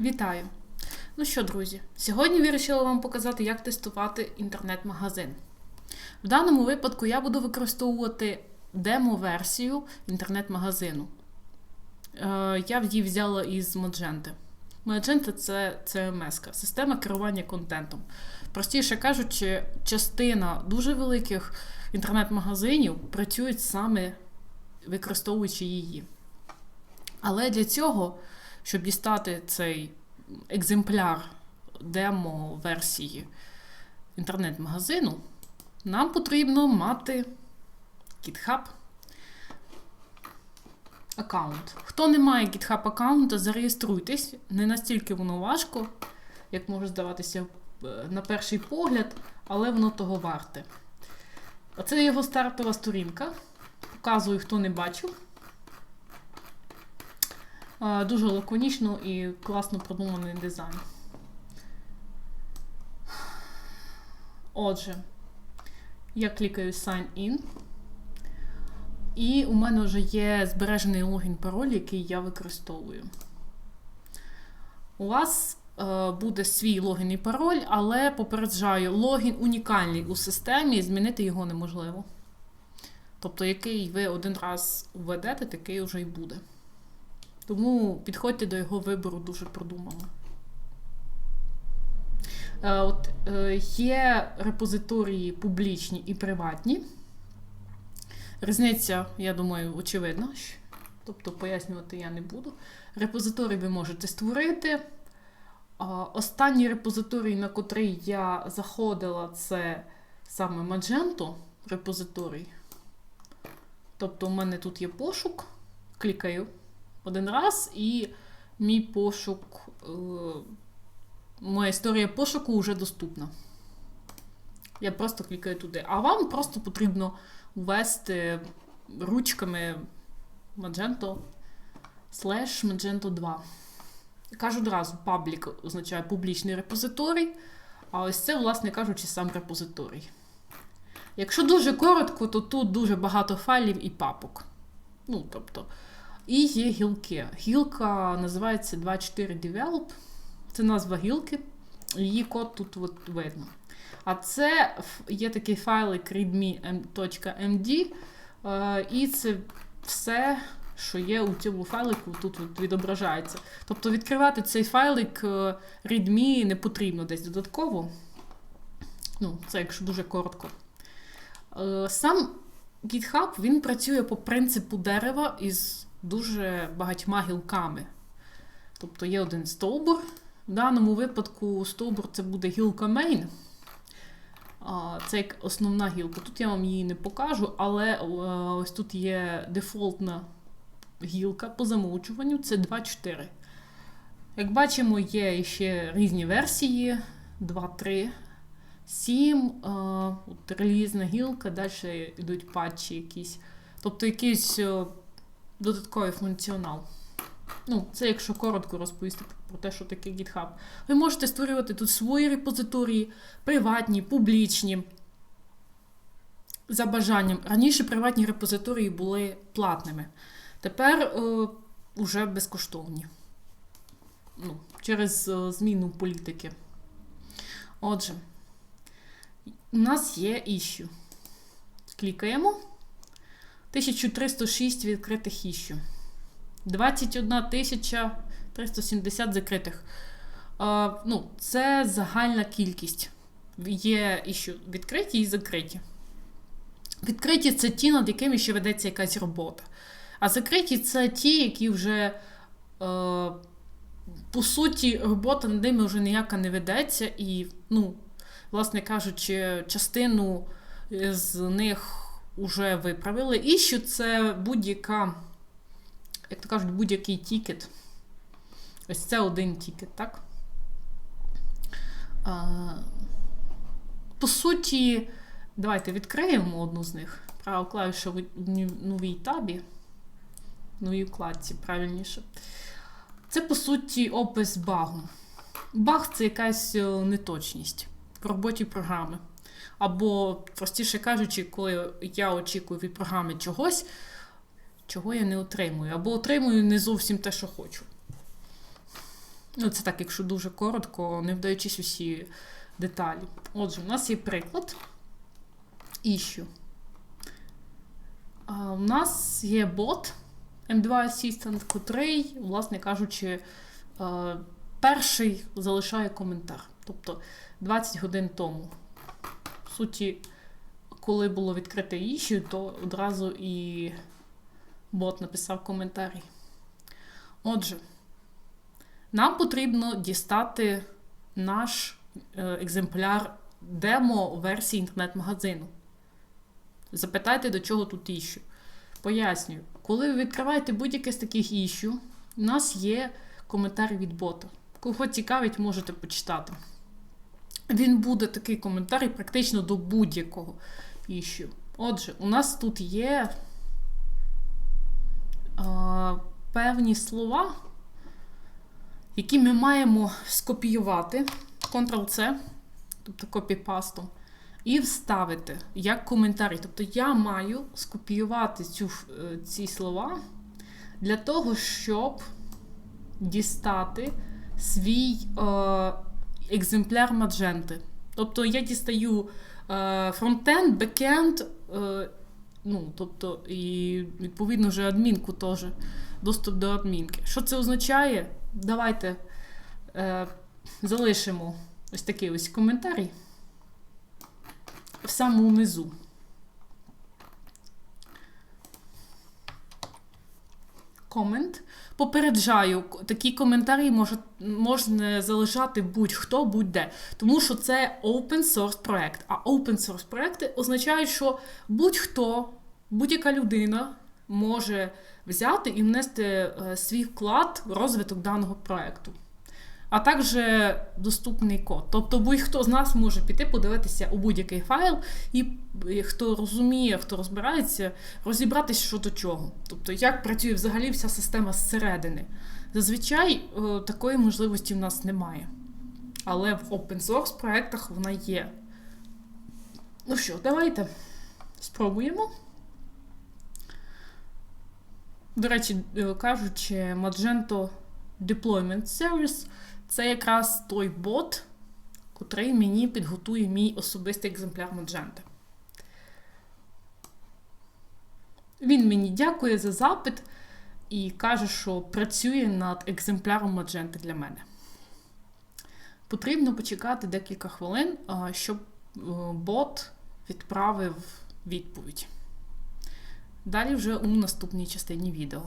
Вітаю! Ну що, друзі, сьогодні вирішила вам показати, як тестувати інтернет-магазин. В даному випадку я буду використовувати демо-версію інтернет-магазину. Е, Я її взяла із Magento. Magento – це CMS, система керування контентом. Простіше кажучи, частина дуже великих інтернет-магазинів працюють саме використовуючи її. Але для цього, щоб дістати цей екземпляр демо-версії інтернет-магазину, нам потрібно мати GitHub аккаунт. Хто не має GitHub аккаунта, зареєструйтесь. Не настільки воно важко, як може здаватися е, на перший погляд, але воно того варте. Оце його стартова сторінка. Показую, хто не бачив. Е, Дуже лаконічно і класно продуманий дизайн. Отже, я клікаю Sign In. І у мене вже є збережений логін пароль, який я використовую. У вас е, буде свій логін і пароль, але попереджаю, логін унікальний у системі, змінити його неможливо. Тобто, який ви один раз введете, такий вже й буде. Тому підходьте до його вибору дуже продумано. Е, От, е, Є репозиторії публічні і приватні. Різниця, я думаю, очевидна. Тобто пояснювати я не буду. Репозиторій ви можете створити. Останній репозиторій, на котрий я заходила, це саме Magento репозиторій. Тобто, у мене тут є пошук, клікаю один раз, і мій пошук, е, моя історія пошуку вже доступна. Я просто клікаю туди. А вам просто потрібно ввести ручками Magento slash Magento 2. Кажу одразу, паблік означає публічний репозиторій, а ось це, власне кажучи, сам репозиторій. Якщо дуже коротко, то тут дуже багато файлів і папок. Ну, тобто, і є гілки. Гілка називається 24 Develop. Це назва гілки. Її код тут от видно. А це є такий файлик readme.md, е, і це все, що є у цьому файлику, тут от відображається. Тобто відкривати цей файлик е, readme не потрібно десь додатково. Ну, це якщо дуже коротко. Е, Сам GitHub він працює по принципу дерева із дуже багатьма гілками. Тобто є один стовбур. В даному випадку стовбур це буде гілка main. Це як основна гілка. Тут я вам її не покажу, але ось тут є дефолтна гілка по замовчуванню це 2.4. Як бачимо, є ще різні версії: 2.3, 7, от релізна гілка, далі йдуть патчі якісь. Тобто якийсь додатковий функціонал. Ну, це якщо коротко розповісти про те, що таке GitHub. Ви можете створювати тут свої репозиторії, приватні, публічні. За бажанням. Раніше приватні репозиторії були платними. Тепер е, уже безкоштовні. Ну, Через е, зміну політики. Отже, у нас є іщу. Клікаємо. 1306 відкритих іщу. 21 370 закритих. Е, ну, Це загальна кількість. Є іще відкриті і закриті. Відкриті це ті, над якими ще ведеться якась робота. А закриті це ті, які вже, е, по суті, робота над ними вже ніяка не ведеться. І, ну, власне кажучи, частину з них вже виправили. І що це будь-яка як то кажуть, будь-який тікет. Ось це один тікет, так? По суті, давайте відкриємо одну з них. Права клавіша в новій табі, новій вкладці, правильніше. Це, по суті, опис багу. Баг це якась неточність в роботі програми. Або, простіше кажучи, коли я очікую від програми чогось чого я не отримую, або отримую не зовсім те, що хочу. Ну, це так, якщо дуже коротко, не вдаючись усі деталі. Отже, у нас є приклад. А, У нас є бот M2 Assistant, котрий, власне кажучи, перший залишає коментар. Тобто 20 годин тому. Суті, коли було відкрите issue, то одразу і бот написав коментарі. Отже, нам потрібно дістати наш е, екземпляр демо-версії інтернет-магазину. Запитайте, до чого тут іщу. Пояснюю, коли ви відкриваєте будь-яке з таких іщу, у нас є коментар від бота. Кого цікавить, можете почитати. Він буде такий коментар практично до будь-якого іщу. Отже, у нас тут є а, певні слова, які ми маємо скопіювати Ctrl-C, тобто копіпастом, і вставити як коментарі. Тобто я маю скопіювати цю, е, ці слова для того, щоб дістати свій е, екземпляр мадженти. Тобто я дістаю е, фронтенд, бекенд, е, ну, тобто, і відповідно вже адмінку теж, доступ до адмінки. Що це означає? Давайте е, залишимо ось такий ось коментарій в самому низу. Комент. Попереджаю, такі коментарі може, можна залишати будь-хто, будь-де. Тому що це open source проект. А open source проекти означають, що будь-хто, будь-яка людина може взяти і внести е, свій вклад в розвиток даного проекту. А також доступний код. Тобто будь-хто з нас може піти подивитися у будь-який файл, і хто розуміє, хто розбирається, розібратися що до чого. Тобто, як працює взагалі вся система зсередини. Зазвичай е, такої можливості в нас немає. Але в open source проєктах вона є. Ну що, давайте спробуємо. До речі, е, кажучи, Magento Deployment Service це якраз той бот, котрий мені підготує мій особистий екземпляр Magento. Він мені дякує за запит і каже, що працює над екземпляром Magento для мене. Потрібно почекати декілька хвилин, щоб е, бот відправив відповідь. Далі вже у наступній частині відео.